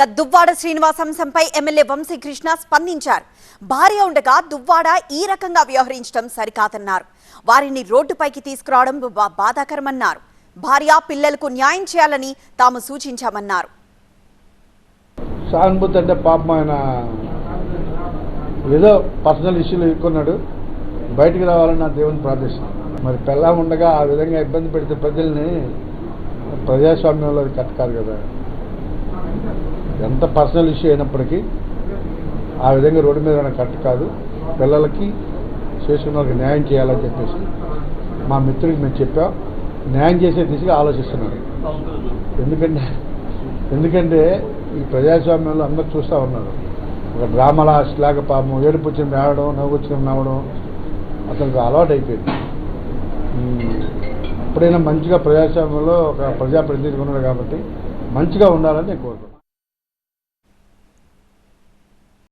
ఇక దువ్వాడ శ్రీనివాస్ అంశంపై ఎమ్మెల్యే వంశీకృష్ణ స్పందించారు. భార్య ఉండగా దువ్వాడ ఈ రకంగా వ్యవహరించడం సరికాదన్నారు. వారిని రోడ్డుపైకి తీసుకురావడం బాధాకరమన్నారు. భార్య పిల్లలకు న్యాయం చేయాలని తాము సూచించామన్నారు. సానుభూతి అంటే పాపం ఆయన ఏదో పర్సనల్ ఇష్యూలు ఎక్కున్నాడు బయటికి రావాలని నా దేవుని ప్రార్థిస్తున్నాను మరి పెళ్ళా ఉండగా ఆ విధంగా ఇబ్బంది పెడితే ప్రజల్ని ప్రజాస్వామ్యంలో కట్టుకారు కదా. ఎంత పర్సనల్ ఇష్యూ అయినప్పటికీ ఆ విధంగా రోడ్డు మీద ఉండడం కరెక్ట్ కాదు. పిల్లలకి చేసుకున్న వాళ్ళకి న్యాయం చేయాలని చెప్పేసి మా మిత్రుడికి మేము చెప్పాం. న్యాయం చేసే దిశగా ఆలోచిస్తున్నాను ఎందుకంటే ఎందుకంటే ఈ ప్రజాస్వామ్యంలో అందరూ చూస్తూ ఉన్నారు. ఒక డ్రామాల లాగా పాపం ఏడుపు వచ్చిన రావడం నవ్వు వచ్చిన నవ్వడం అతనికి అలవాటు అయిపోయింది. ఎప్పుడైనా మంచిగా ప్రజాస్వామ్యంలో ఒక ప్రజాప్రతినిధి ఉన్నాడు కాబట్టి మంచిగా ఉండాలని నేను కోరుకుంటున్నాను.